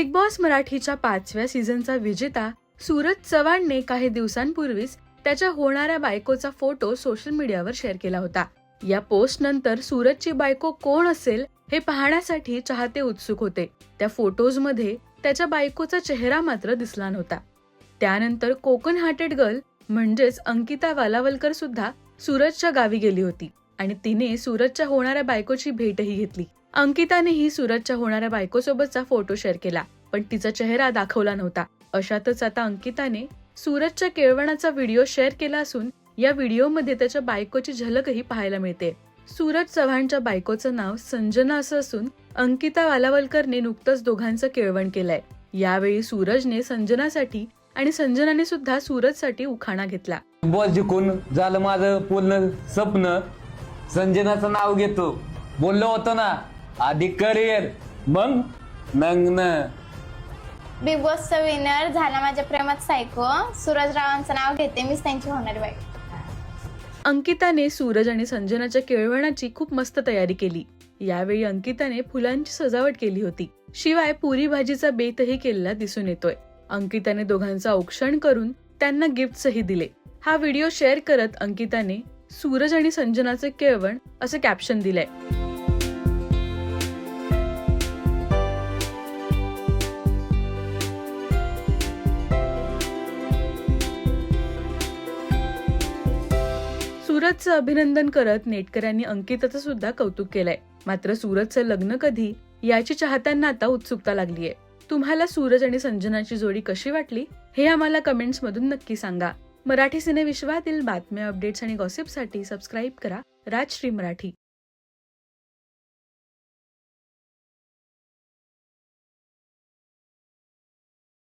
Big boss मराठीच्या पाचव्या सीझनचा विजेता सूरज चव्हाणने काही दिवसांपूर्वीच त्याच्या होणाऱ्या बायकोचा फोटो सोशल मीडियावर शेअर केला होता. या पोस्ट नंतर सूरजची बायको कोण असेल हे पाहण्यासाठी चाहते उत्सुक होते. त्या फोटोजमध्ये त्याच्या बायकोचा चेहरा मात्र दिसला नव्हता. त्यानंतर कोकण हार्टेड गर्ल म्हणजेच अंकिता वालावलकर सुद्धा सूरजच्या गावी गेली होती आणि तिने सूरजच्या होणाऱ्या बायकोची भेटही घेतली. अंकितानेही सूरजच्या होणाऱ्या बायकोसोबतचा फोटो शेअर केला पण तिचा चेहरा दाखवला नव्हता. अशातच आता अंकिताने सूरजच्या केळवणाचा व्हिडिओ शेअर केला असून या व्हिडिओमध्ये त्याच्या बायकोची झलकही पाहायला मिळते. सूरज चव्हाणच्या बायकोचं नाव संजना असं असून अंकिता वालावलकरने नुकतंच दोघांचं केळवण केलंय. यावेळी सूरजने संजनासाठी आणि संजनाने सुद्धा सूरजसाठी उखाणा घेतला. बॉल जिंकून झालं माझं पूर्ण स्वप्न. संजनाचं नाव घेतो. बोललो होतो ना आधी करिअर मग? लग्न बिग बॉसचा विनर झाला माझ्या प्रेमात सायको सूरज रावांचं नाव घेते मीच त्यांची होणारी बाई. अंकिताने सूरज आणि संजनाच्या केळवणाची खूप मस्त तयारी केली. यावेळी अंकिताने फुलांची सजावट केली होती. शिवाय पुरी भाजीचा बेतही केलेला दिसून येतोय. अंकिताने दोघांचं औक्षण करून त्यांना गिफ्टही दिले. हा व्हिडिओ शेअर करत अंकिताने सूरज आणि संजनाचे केळवण असं कॅप्शन दिलंय. सूरजचं अभिनंदन करत नेटकऱ्यांनी अंकिताचं सुद्धा कौतुक केलंय. मात्र सूरजचं लग्न कधी याची चाहत्यांना आता उत्सुकता लागलीय. तुम्हाला सूरज आणि संजनाची जोडी कशी वाटली हे आम्हाला कमेंट्स मधून नक्की सांगा. मराठी सिनेविश्वातील बातम्या अपडेट्स आणि गॉसिपसाठी सबस्क्राईब करा राजश्री मराठी.